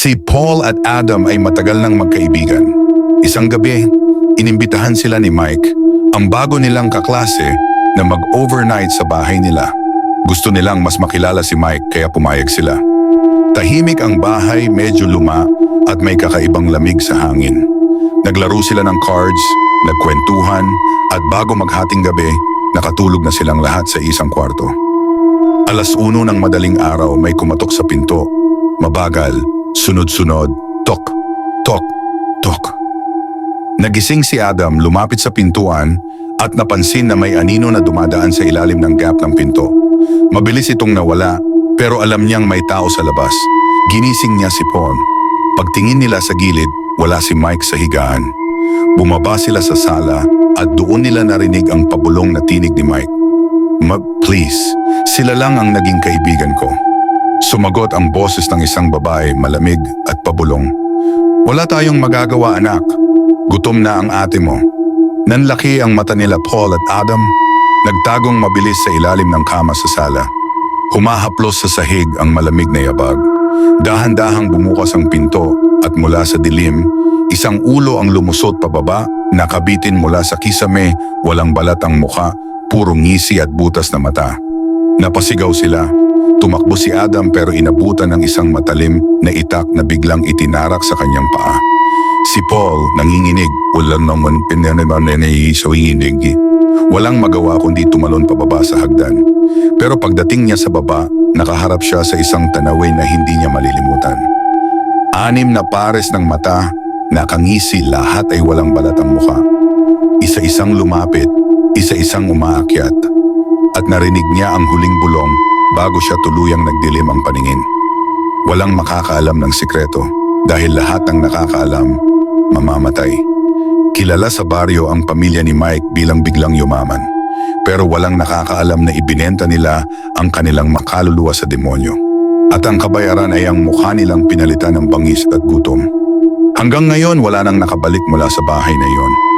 Si Paul at Adam ay matagal nang magkaibigan. Isang gabi, inimbitahan sila ni Mike, ang bago nilang kaklase, na mag-overnight sa bahay nila. Gusto nilang mas makilala si Mike kaya pumayag sila. Tahimik ang bahay, medyo luma at may kakaibang lamig sa hangin. Naglaro sila ng cards, nagkwentuhan at bago maghating gabi, nakatulog na silang lahat sa isang kwarto. Alas uno ng madaling araw may kumatok sa pinto. Mabagal, sunod-sunod, tok, tok, tok. Nagising si Adam lumapit sa pintuan at napansin na may anino na dumadaan sa ilalim ng gap ng pinto. Mabilis itong nawala pero alam niyang may tao sa labas. Ginising niya si Paul. Pagtingin nila sa gilid, wala si Mike sa higaan. Bumaba sila sa sala at doon nila narinig ang pabulong na tinig ni Mike. Mag, please, sila lang ang naging kaibigan ko. Sumagot ang boses ng isang babae malamig at pabulong. Wala tayong magagawa anak. Gutom na ang ate mo. Nanlaki ang mata nila Paul at Adam. Nagtagong mabilis sa ilalim ng kama sa sala. Humahaplos sa sahig ang malamig na yabag. Dahan-dahang bumukas ang pinto at mula sa dilim, isang ulo ang lumusot pababa, nakabitin mula sa kisame, walang balat ang muka, puro ngisi at butas na mata. Napasigaw sila. Tumakbo si Adam pero inabutan ng isang matalim na itak na biglang itinarak sa kanyang paa. Si Paul nanginginig, wala naman pinanaman na naiisawinig. Walang magawa kundi tumalon pababa sa hagdan. Pero pagdating niya sa baba, nakaharap siya sa isang tanawin na hindi niya malilimutan. Anim na pares ng mata, nakangisi lahat ay walang balat ang mukha. Isa-isang lumapit, isa-isang umaakyat. At narinig niya ang huling bulong bago siya tuluyang nagdilim ang paningin. Walang makakaalam ng sikreto dahil lahat ng nakakaalam, mamamatay. Kilala sa baryo ang pamilya ni Mike bilang biglang yumaman. Pero walang nakakaalam na ibinenta nila ang kanilang makaluluwa sa demonyo. At ang kabayaran ay ang mukha nilang pinalitan ng bangis at gutom. Hanggang ngayon wala nang nakabalik mula sa bahay na iyon.